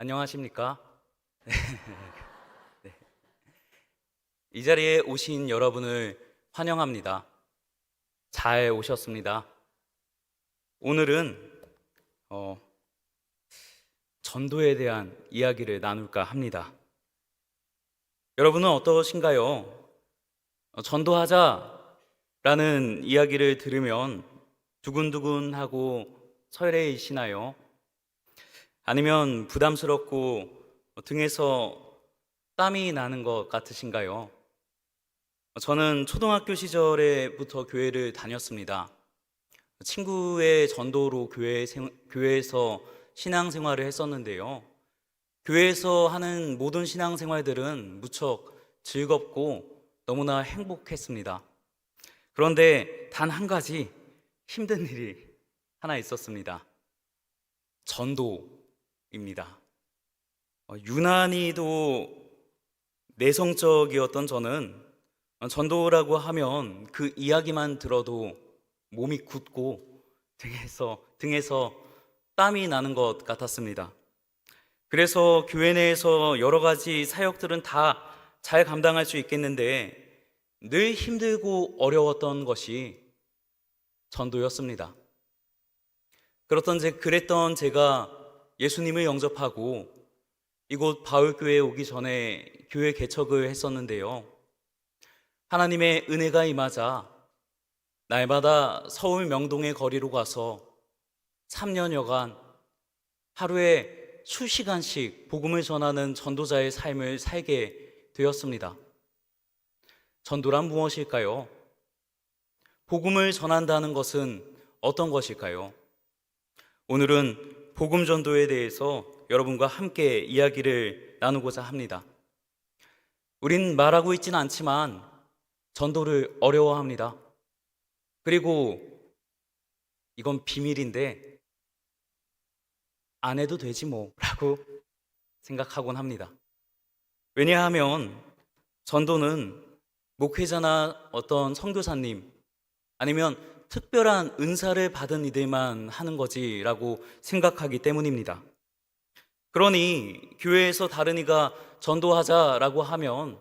안녕하십니까? 네. 이 자리에 오신 여러분을 환영합니다. 잘 오셨습니다. 오늘은 어, 전도에 대한 이야기를 나눌까 합니다. 여러분은 어떠신가요? 어, 전도하자라는 이야기를 들으면 두근두근하고 설레이시나요? 아니면 부담스럽고 등에서 땀이 나는 것 같으신가요? 저는 초등학교 시절에부터 교회를 다녔습니다. 친구의 전도로 교회 생, 교회에서 신앙생활을 했었는데요. 교회에서 하는 모든 신앙생활들은 무척 즐겁고 너무나 행복했습니다. 그런데 단 한 가지 힘든 일이 하나 있었습니다. 전도 입니다. 어, 유난히도 내성적이었던 저는 전도라고 하면 그 이야기만 들어도 몸이 굳고 등에서 등에서 땀이 나는 것 같았습니다. 그래서 교회 내에서 여러 가지 사역들은 다 잘 감당할 수 있겠는데 늘 힘들고 어려웠던 것이 전도였습니다. 그렇던 제 그랬던 제가 예수님을 영접하고 이곳 바울교회에 오기 전에 교회 개척을 했었는데요. 하나님의 은혜가 임하자 날마다 서울 명동의 거리로 가서 3년여간 하루에 수시간씩 복음을 전하는 전도자의 삶을 살게 되었습니다. 전도란 무엇일까요? 복음을 전한다는 것은 어떤 것일까요? 오늘은 복음 전도에 대해서 여러분과 함께 이야기를 나누고자 합니다. 우린 말하고 있지는 않지만 전도를 어려워합니다. 그리고 이건 비밀인데 안 해도 되지 뭐라고 생각하곤 합니다. 왜냐하면 전도는 목회자나 어떤 선교사님 아니면 특별한 은사를 받은 이들만 하는 거지라고 생각하기 때문입니다. 그러니 교회에서 다른 이가 전도하자라고 하면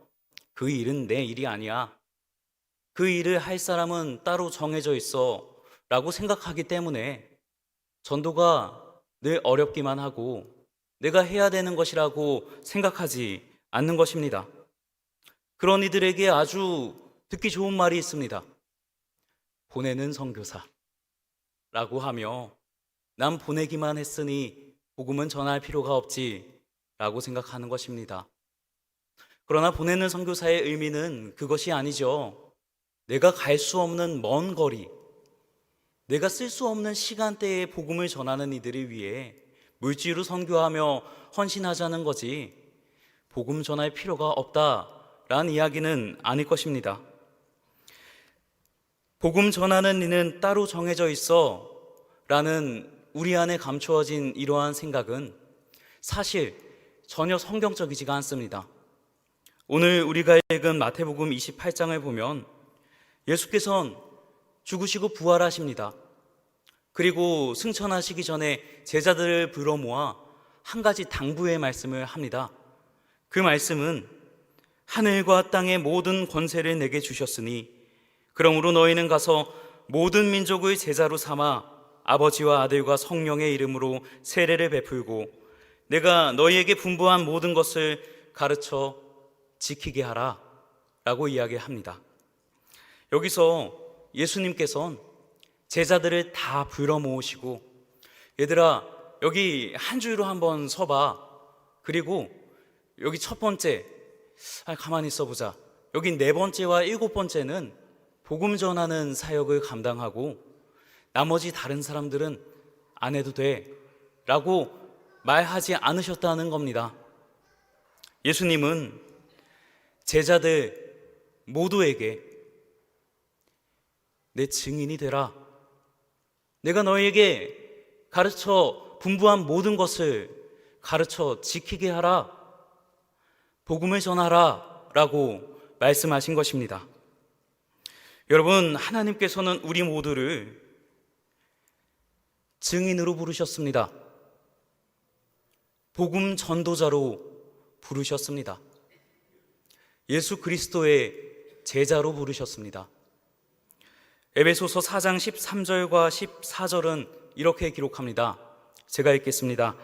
그 일은 내 일이 아니야. 그 일을 할 사람은 따로 정해져 있어 라고 생각하기 때문에 전도가 늘 어렵기만 하고 내가 해야 되는 것이라고 생각하지 않는 것입니다. 그런 이들에게 아주 듣기 좋은 말이 있습니다. 보내는 선교사라고 하며 난 보내기만 했으니 복음은 전할 필요가 없지라고 생각하는 것입니다. 그러나 보내는 선교사의 의미는 그것이 아니죠. 내가 갈 수 없는 먼 거리, 내가 쓸 수 없는 시간대에 복음을 전하는 이들을 위해 물질로 선교하며 헌신하자는 거지 복음 전할 필요가 없다라는 이야기는 아닐 것입니다. 복음 전하는 이는 따로 정해져 있어 라는 우리 안에 감추어진 이러한 생각은 사실 전혀 성경적이지가 않습니다. 오늘 우리가 읽은 마태복음 28장을 보면 예수께서는 죽으시고 부활하십니다. 그리고 승천하시기 전에 제자들을 불러 모아 한 가지 당부의 말씀을 합니다. 그 말씀은 하늘과 땅의 모든 권세를 내게 주셨으니 그러므로 너희는 가서 모든 민족의 제자로 삼아 아버지와 아들과 성령의 이름으로 세례를 베풀고 내가 너희에게 분부한 모든 것을 가르쳐 지키게 하라 라고 이야기합니다. 여기서 예수님께서는 제자들을 다 불러 모으시고 얘들아 여기 한 줄로 한번 서봐 그리고 여기 첫 번째 아, 가만히 있어보자 여기 네 번째와 일곱 번째는 복음 전하는 사역을 감당하고 나머지 다른 사람들은 안 해도 돼 라고 말하지 않으셨다는 겁니다. 예수님은 제자들 모두에게 내 증인이 되라. 내가 너에게 가르쳐 분부한 모든 것을 가르쳐 지키게 하라. 복음을 전하라. 라고 말씀하신 것입니다. 여러분, 하나님께서는 우리 모두를 증인으로 부르셨습니다. 복음 전도자로 부르셨습니다. 예수 그리스도의 제자로 부르셨습니다. 에베소서 4장 13절과 14절은 이렇게 기록합니다. 제가 읽겠습니다.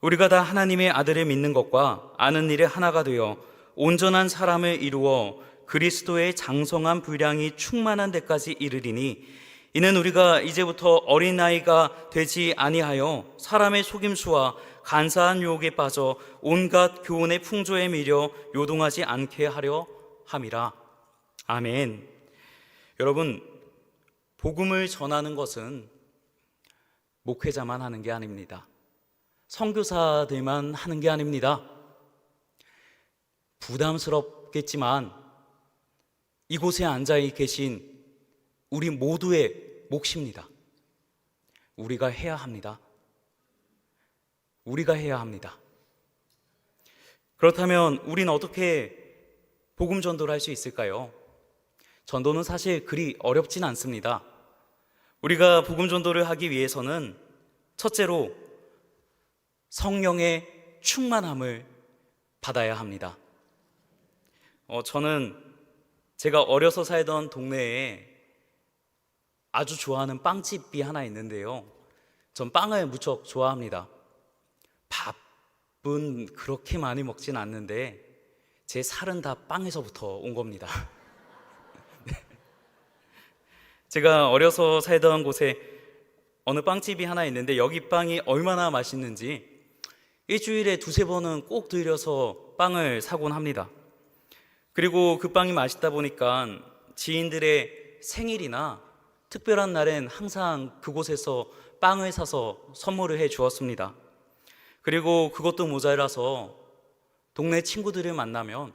우리가 다 하나님의 아들을 믿는 것과 아는 일에 하나가 되어 온전한 사람을 이루어 그리스도의 장성한 분량이 충만한 데까지 이르리니 이는 우리가 이제부터 어린 나이가 되지 아니하여 사람의 속임수와 간사한 유혹에 빠져 온갖 교훈의 풍조에 밀려 요동하지 않게 하려 함이라. 아멘. 여러분, 복음을 전하는 것은 목회자만 하는 게 아닙니다. 선교사들만 하는 게 아닙니다. 부담스럽겠지만 이곳에 앉아 계신 우리 모두의 몫입니다. 우리가 해야 합니다. 우리가 해야 합니다. 그렇다면 우리는 어떻게 복음 전도를 할 수 있을까요? 전도는 사실 그리 어렵진 않습니다. 우리가 복음 전도를 하기 위해서는 첫째로 성령의 충만함을 받아야 합니다. 어, 저는 제가 어려서 살던 동네에 아주 좋아하는 빵집이 하나 있는데요. 전 빵을 무척 좋아합니다. 밥은 그렇게 많이 먹진 않는데 제 살은 다 빵에서부터 온 겁니다. 네. 제가 어려서 살던 곳에 어느 빵집이 하나 있는데 여기 빵이 얼마나 맛있는지 일주일에 두세 번은 꼭 들려서 빵을 사곤 합니다. 그리고 그 빵이 맛있다 보니까 지인들의 생일이나 특별한 날엔 항상 그곳에서 빵을 사서 선물을 해 주었습니다. 그리고 그것도 모자라서 동네 친구들을 만나면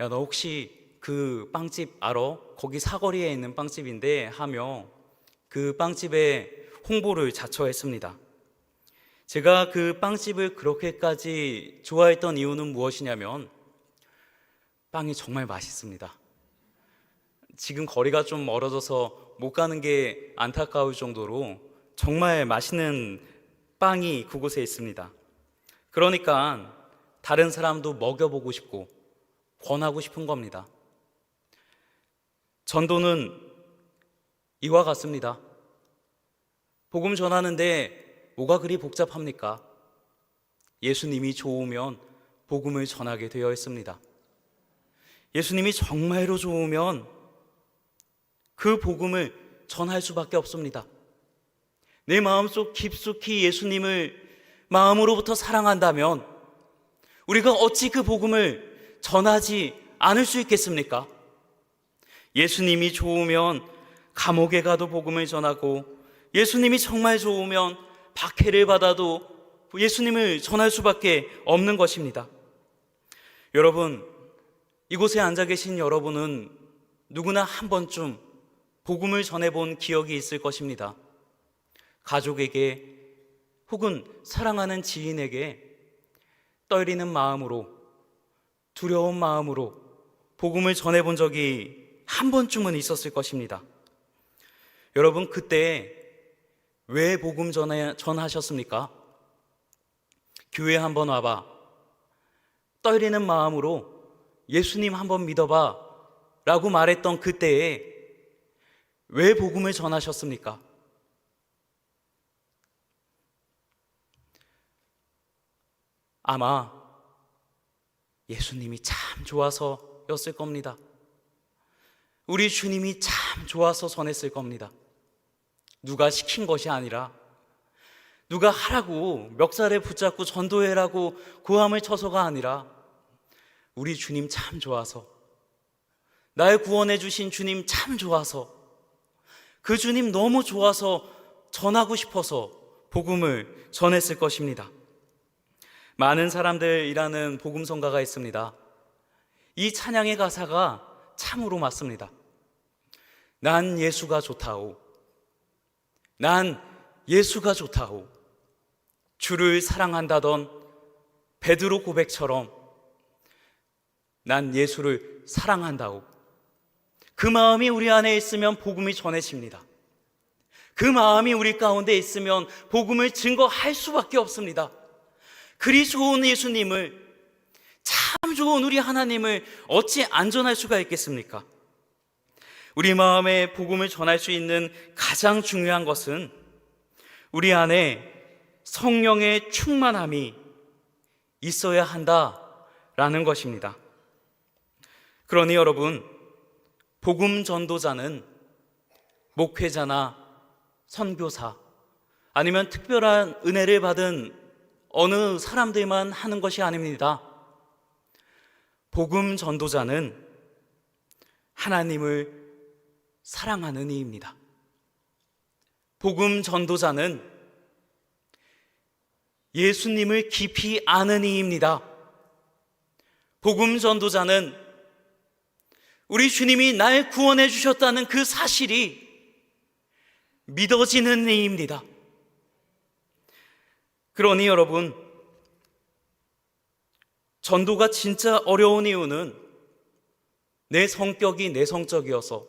야, 너 혹시 그 빵집 알아? 거기 사거리에 있는 빵집인데 하며 그 빵집에 홍보를 자처했습니다. 제가 그 빵집을 그렇게까지 좋아했던 이유는 무엇이냐면 빵이 정말 맛있습니다. 지금 거리가 좀 멀어져서 못 가는 게 안타까울 정도로 정말 맛있는 빵이 그곳에 있습니다. 그러니까 다른 사람도 먹여보고 싶고 권하고 싶은 겁니다. 전도는 이와 같습니다. 복음 전하는데 뭐가 그리 복잡합니까? 예수님이 좋으면 복음을 전하게 되어 있습니다. 예수님이 정말로 좋으면 그 복음을 전할 수밖에 없습니다. 내 마음속 깊숙이 예수님을 마음으로부터 사랑한다면 우리가 어찌 그 복음을 전하지 않을 수 있겠습니까? 예수님이 좋으면 감옥에 가도 복음을 전하고 예수님이 정말 좋으면 박해를 받아도 예수님을 전할 수밖에 없는 것입니다. 여러분, 이곳에 앉아 계신 여러분은 누구나 한 번쯤 복음을 전해본 기억이 있을 것입니다. 가족에게 혹은 사랑하는 지인에게 떨리는 마음으로 두려운 마음으로 복음을 전해본 적이 한 번쯤은 있었을 것입니다. 여러분, 그때 왜 복음 전해, 전하셨습니까? 교회 한번 와봐. 떨리는 마음으로 예수님 한번 믿어봐. 라고 말했던 그때에 왜 복음을 전하셨습니까? 아마 예수님이 참 좋아서였을 겁니다. 우리 주님이 참 좋아서 전했을 겁니다. 누가 시킨 것이 아니라 누가 하라고 멱살에 붙잡고 전도해라고 고함을 쳐서가 아니라 우리 주님 참 좋아서 날 구원해 주신 주님 참 좋아서 그 주님 너무 좋아서 전하고 싶어서 복음을 전했을 것입니다. 많은 사람들이라는 복음성가가 있습니다. 이 찬양의 가사가 참으로 맞습니다. 난 예수가 좋다오. 난 예수가 좋다오. 주를 사랑한다던 베드로 고백처럼 난 예수를 사랑한다오. 그 마음이 우리 안에 있으면 복음이 전해집니다. 그 마음이 우리 가운데 있으면 복음을 증거할 수밖에 없습니다. 그리 좋은 예수님을 참 좋은 우리 하나님을 어찌 안전할 수가 있겠습니까? 우리 마음에 복음을 전할 수 있는 가장 중요한 것은 우리 안에 성령의 충만함이 있어야 한다라는 것입니다. 그러니 여러분, 복음 전도자는 목회자나 선교사 아니면 특별한 은혜를 받은 어느 사람들만 하는 것이 아닙니다. 복음 전도자는 하나님을 사랑하는 이입니다. 복음 전도자는 예수님을 깊이 아는 이입니다. 복음 전도자는 우리 주님이 날 구원해 주셨다는 그 사실이 믿어지는 이입니다. 그러니 여러분, 전도가 진짜 어려운 이유는 내 성격이 내성적이어서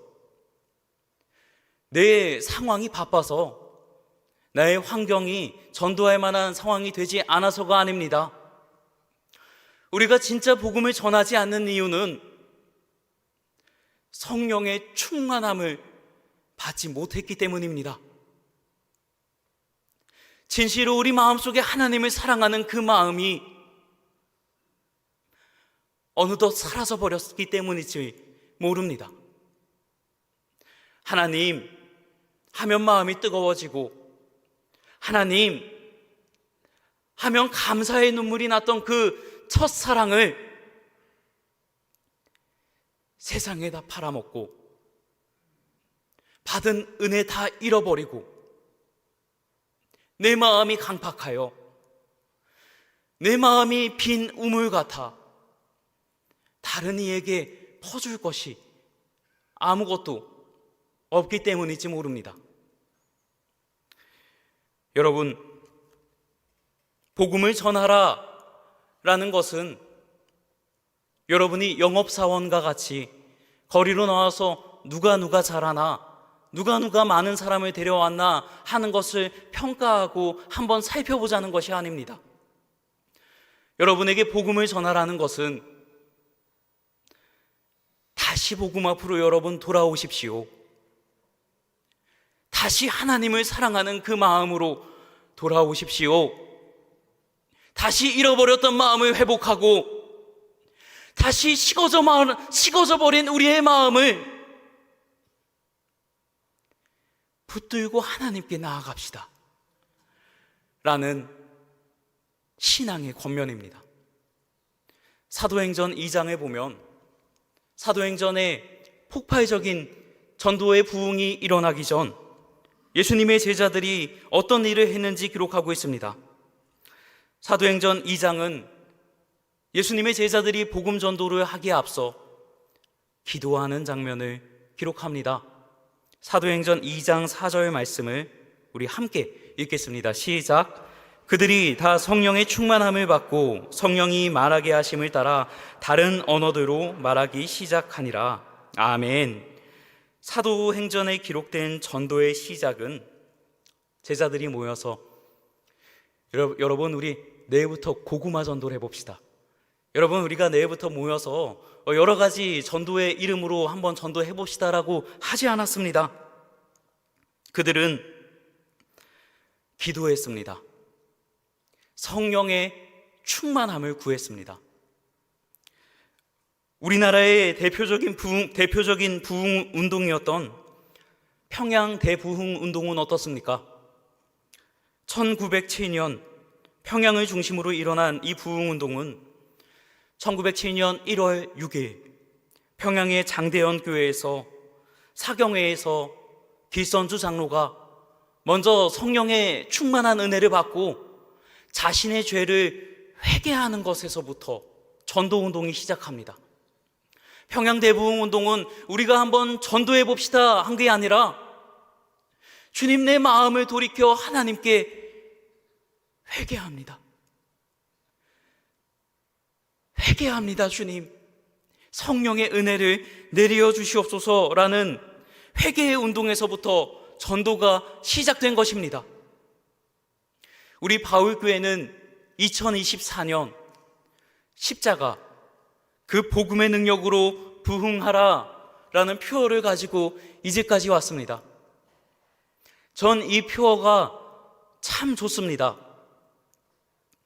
내 상황이 바빠서 나의 환경이 전도할 만한 상황이 되지 않아서가 아닙니다. 우리가 진짜 복음을 전하지 않는 이유는 성령의 충만함을 받지 못했기 때문입니다. 진실로 우리 마음속에 하나님을 사랑하는 그 마음이 어느덧 사라져 버렸기 때문일지 모릅니다. 하나님 하면 마음이 뜨거워지고 하나님 하면 감사의 눈물이 났던 그 첫사랑을 세상에다 팔아먹고 받은 은혜 다 잃어버리고 내 마음이 강팍하여 내 마음이 빈 우물 같아 다른 이에게 퍼줄 것이 아무것도 없기 때문일지 모릅니다. 여러분, 복음을 전하라 라는 것은 여러분이 영업사원과 같이 거리로 나와서 누가 누가 잘하나, 누가 누가 많은 사람을 데려왔나 하는 것을 평가하고 한번 살펴보자는 것이 아닙니다. 여러분에게 복음을 전하라는 것은 다시 복음 앞으로 여러분 돌아오십시오. 다시 하나님을 사랑하는 그 마음으로 돌아오십시오. 다시 잃어버렸던 마음을 회복하고 다시 식어져, 마, 식어져 버린 우리의 마음을 붙들고 하나님께 나아갑시다. 라는 신앙의 권면입니다. 사도행전 2장에 보면 사도행전의 폭발적인 전도의 부흥이 일어나기 전 예수님의 제자들이 어떤 일을 했는지 기록하고 있습니다. 사도행전 2장은 예수님의 제자들이 복음 전도를 하기에 앞서 기도하는 장면을 기록합니다. 사도행전 2장 4절 말씀을 우리 함께 읽겠습니다. 시작. 그들이 다 성령의 충만함을 받고 성령이 말하게 하심을 따라 다른 언어대로 말하기 시작하니라. 아멘. 사도행전에 기록된 전도의 시작은 제자들이 모여서 여러분 우리 내일부터 고구마 전도를 해봅시다. 여러분 우리가 내일부터 모여서 여러 가지 전도의 이름으로 한번 전도해 봅시다라고 하지 않았습니다. 그들은 기도했습니다. 성령의 충만함을 구했습니다. 우리나라의 대표적인 부흥, 대표적인 부흥 운동이었던 평양 대부흥 운동은 어떻습니까? 1907년 평양을 중심으로 일어난 이 부흥 운동은 1907년 1월 6일 평양의 장대현 교회에서 사경회에서 길선주 장로가 먼저 성령의 충만한 은혜를 받고 자신의 죄를 회개하는 것에서부터 전도 운동이 시작합니다. 평양 대부흥 운동은 우리가 한번 전도해 봅시다 한 게 아니라 주님 내 마음을 돌이켜 하나님께 회개합니다. 회개합니다, 주님. 성령의 은혜를 내려 주시옵소서라는 회개의 운동에서부터 전도가 시작된 것입니다. 우리 바울교회는 2024년 십자가 그 복음의 능력으로 부흥하라 라는 표어를 가지고 이제까지 왔습니다. 전 이 표어가 참 좋습니다.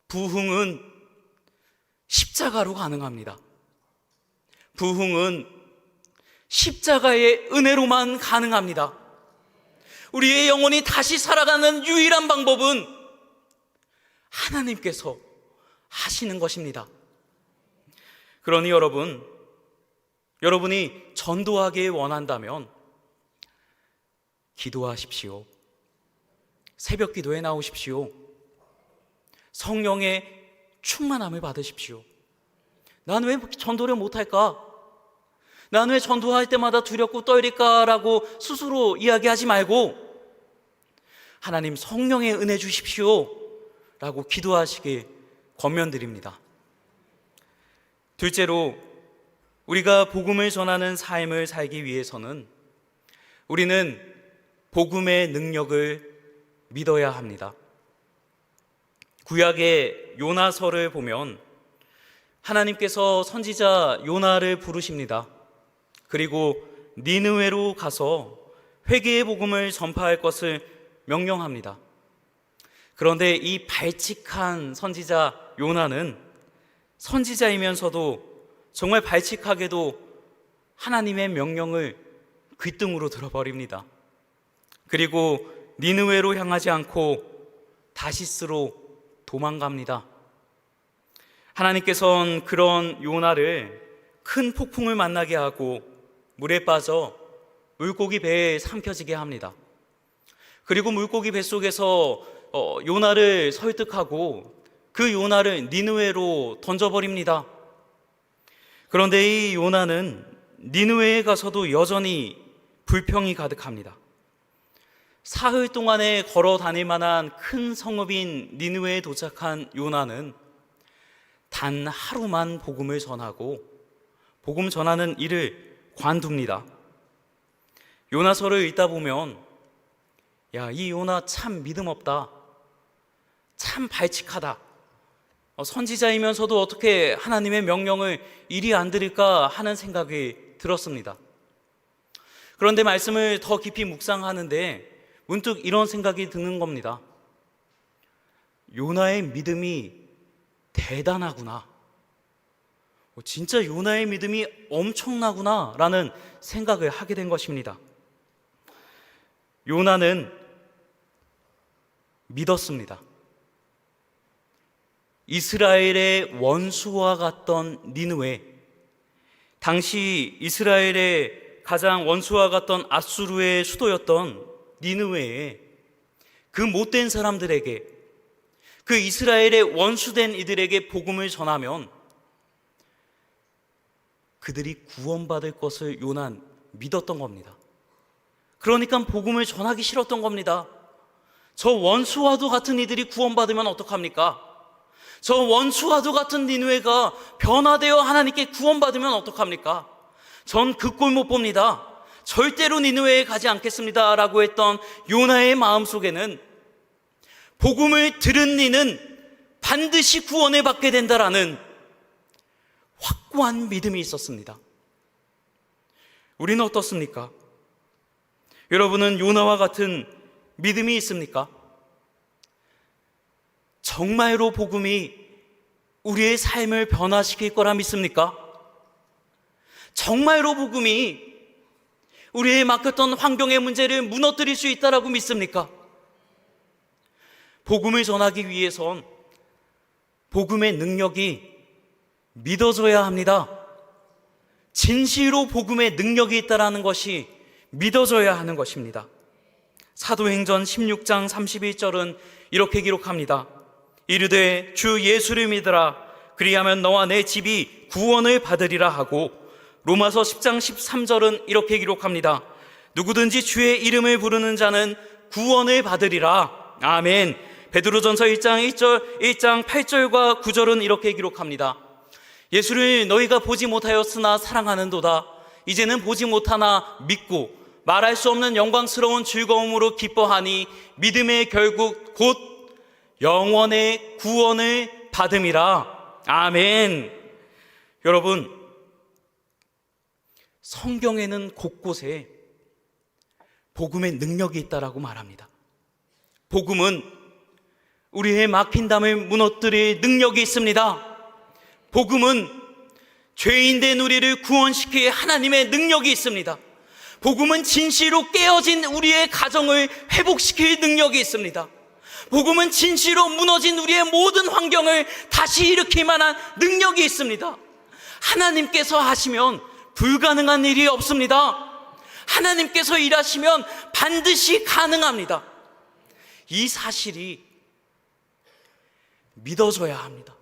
부흥은 십자가로 가능합니다. 부흥은 십자가의 은혜로만 가능합니다. 우리의 영혼이 다시 살아가는 유일한 방법은 하나님께서 하시는 것입니다. 그러니 여러분, 여러분이 전도하기 원한다면 기도하십시오. 새벽 기도에 나오십시오. 성령의 충만함을 받으십시오. 난 왜 전도를 못할까? 난 왜 전도할 때마다 두렵고 떨릴까라고 스스로 이야기하지 말고 하나님 성령의 은혜 주십시오. 라고 기도하시길 권면드립니다. 둘째로 우리가 복음을 전하는 삶을 살기 위해서는 우리는 복음의 능력을 믿어야 합니다. 구약의 요나서를 보면 하나님께서 선지자 요나를 부르십니다. 그리고 니느웨로 가서 회개의 복음을 전파할 것을 명령합니다. 그런데 이 발칙한 선지자 요나는 선지자이면서도 정말 발칙하게도 하나님의 명령을 귓등으로 들어버립니다. 그리고 니느웨로 향하지 않고 다시스로 도망갑니다. 하나님께서는 그런 요나를 큰 폭풍을 만나게 하고 물에 빠져 물고기 배에 삼켜지게 합니다. 그리고 물고기 뱃속에서 어, 요나를 설득하고 그 요나를 니느웨로 던져버립니다. 그런데 이 요나는 니느웨에 가서도 여전히 불평이 가득합니다. 사흘 동안에 걸어 다닐 만한 큰 성읍인 니느웨에 도착한 요나는 단 하루만 복음을 전하고 복음 전하는 일을 관둡니다. 요나서를 읽다 보면 야, 이 요나 참 믿음 없다. 참 발칙하다. 어, 선지자이면서도 어떻게 하나님의 명령을 이리 안 들을까 하는 생각이 들었습니다. 그런데 말씀을 더 깊이 묵상하는데 문득 이런 생각이 드는 겁니다. 요나의 믿음이 대단하구나. 어, 진짜 요나의 믿음이 엄청나구나. 라는 생각을 하게 된 것입니다. 요나는 믿었습니다. 이스라엘의 원수와 같던 니느웨, 당시 이스라엘의 가장 원수와 같던 아수르의 수도였던 니느웨에 그 못된 사람들에게 그 이스라엘의 원수된 이들에게 복음을 전하면 그들이 구원받을 것을 요난 믿었던 겁니다. 그러니까 복음을 전하기 싫었던 겁니다. 저 원수와도 같은 이들이 구원받으면 어떡합니까? 저 원수와도 같은 니누에가 변화되어 하나님께 구원받으면 어떡합니까? 전 그 꼴 못 봅니다. 절대로 니누에에 가지 않겠습니다. 라고 했던 요나의 마음 속에는 복음을 들은 니는 반드시 구원을 받게 된다라는 확고한 믿음이 있었습니다. 우리는 어떻습니까? 여러분은 요나와 같은 믿음이 있습니까? 정말로 복음이 우리의 삶을 변화시킬 거라 믿습니까? 정말로 복음이 우리의 맡겼던 환경의 문제를 무너뜨릴 수 있다라고 믿습니까? 복음을 전하기 위해선 복음의 능력이 믿어져야 합니다. 진실로 복음의 능력이 있다라는 것이 믿어져야 하는 것입니다. 사도행전 16장 31절은 이렇게 기록합니다. 이르되 주 예수를 믿으라 그리하면 너와 내 집이 구원을 받으리라 하고 로마서 10장 13절은 이렇게 기록합니다. 누구든지 주의 이름을 부르는 자는 구원을 받으리라. 아멘. 베드로전서 1장 1절 1장 8절과 9절은 이렇게 기록합니다. 예수를 너희가 보지 못하였으나 사랑하는도다. 이제는 보지 못하나 믿고 말할 수 없는 영광스러운 즐거움으로 기뻐하니 믿음의 결국 곧 영원의 구원을 받음이라. 아멘. 여러분, 성경에는 곳곳에 복음의 능력이 있다라고 말합니다. 복음은 우리의 막힌 담을 무너뜨릴 능력이 있습니다. 복음은 죄인 된 우리를 구원시킬 하나님의 능력이 있습니다. 복음은 진실로 깨어진 우리의 가정을 회복시킬 능력이 있습니다. 복음은 진실로 무너진 우리의 모든 환경을 다시 일으킬 만한 능력이 있습니다. 하나님께서 하시면 불가능한 일이 없습니다. 하나님께서 일하시면 반드시 가능합니다. 이 사실이 믿어져야 합니다.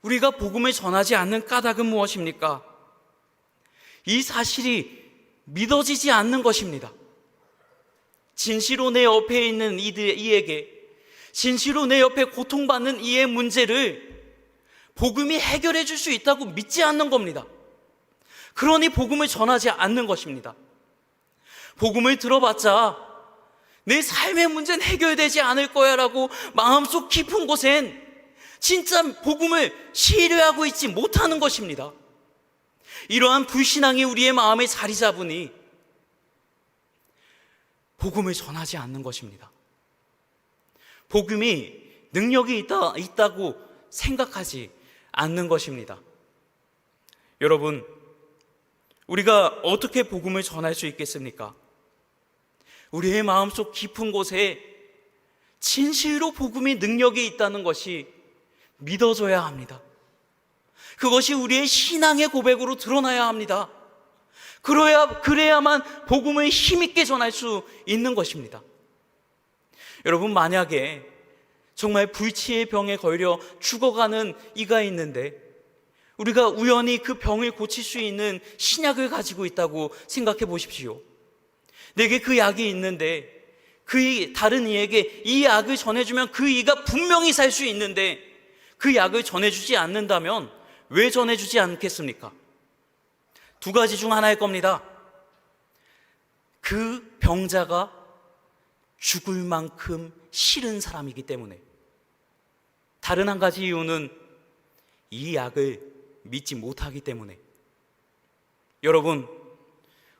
우리가 복음을 전하지 않는 까닭은 무엇입니까? 이 사실이 믿어지지 않는 것입니다. 진시로 내 옆에 있는 이들, 이에게, 진시로 내 옆에 고통받는 이의 문제를 복음이 해결해 줄 수 있다고 믿지 않는 겁니다. 그러니 복음을 전하지 않는 것입니다. 복음을 들어봤자 내 삶의 문제는 해결되지 않을 거야 라고 마음속 깊은 곳엔 진짜 복음을 신뢰하고 있지 못하는 것입니다. 이러한 불신앙이 우리의 마음에 자리 잡으니 복음을 전하지 않는 것입니다. 복음이 능력이 있다, 있다고 생각하지 않는 것입니다. 여러분, 우리가 어떻게 복음을 전할 수 있겠습니까? 우리의 마음속 깊은 곳에 진실로 복음의 능력이 있다는 것이 믿어져야 합니다. 그것이 우리의 신앙의 고백으로 드러나야 합니다. 그래야, 그래야만 복음을 힘있게 전할 수 있는 것입니다. 여러분, 만약에 정말 불치의 병에 걸려 죽어가는 이가 있는데 우리가 우연히 그 병을 고칠 수 있는 신약을 가지고 있다고 생각해 보십시오. 내게 그 약이 있는데 그 이- 다른 이에게 이 약을 전해주면 그 이가 분명히 살 수 있는데 그 약을 전해주지 않는다면 왜 전해주지 않겠습니까? 두 가지 중 하나일 겁니다. 그 병자가 죽을 만큼 싫은 사람이기 때문에 다른 한 가지 이유는 이 약을 믿지 못하기 때문에 여러분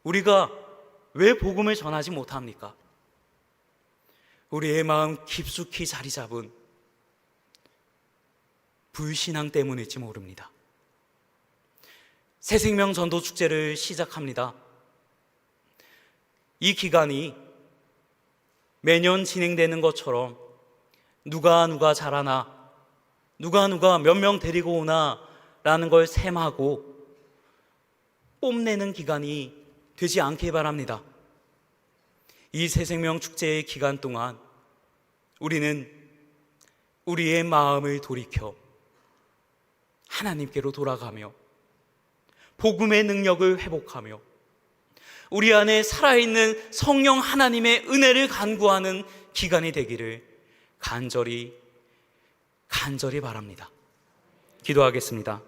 우리가 왜 복음을 전하지 못합니까? 우리의 마음 깊숙이 자리 잡은 불신앙 때문일지 모릅니다. 새생명 전도 축제를 시작합니다. 이 기간이 매년 진행되는 것처럼 누가 누가 잘하나, 누가 누가 몇 명 데리고 오나 라는 걸 셈하고 뽐내는 기간이 되지 않길 바랍니다. 이 새생명 축제의 기간 동안 우리는 우리의 마음을 돌이켜 하나님께로 돌아가며 복음의 능력을 회복하며 우리 안에 살아있는 성령 하나님의 은혜를 간구하는 기간이 되기를 간절히 간절히 바랍니다. 기도하겠습니다.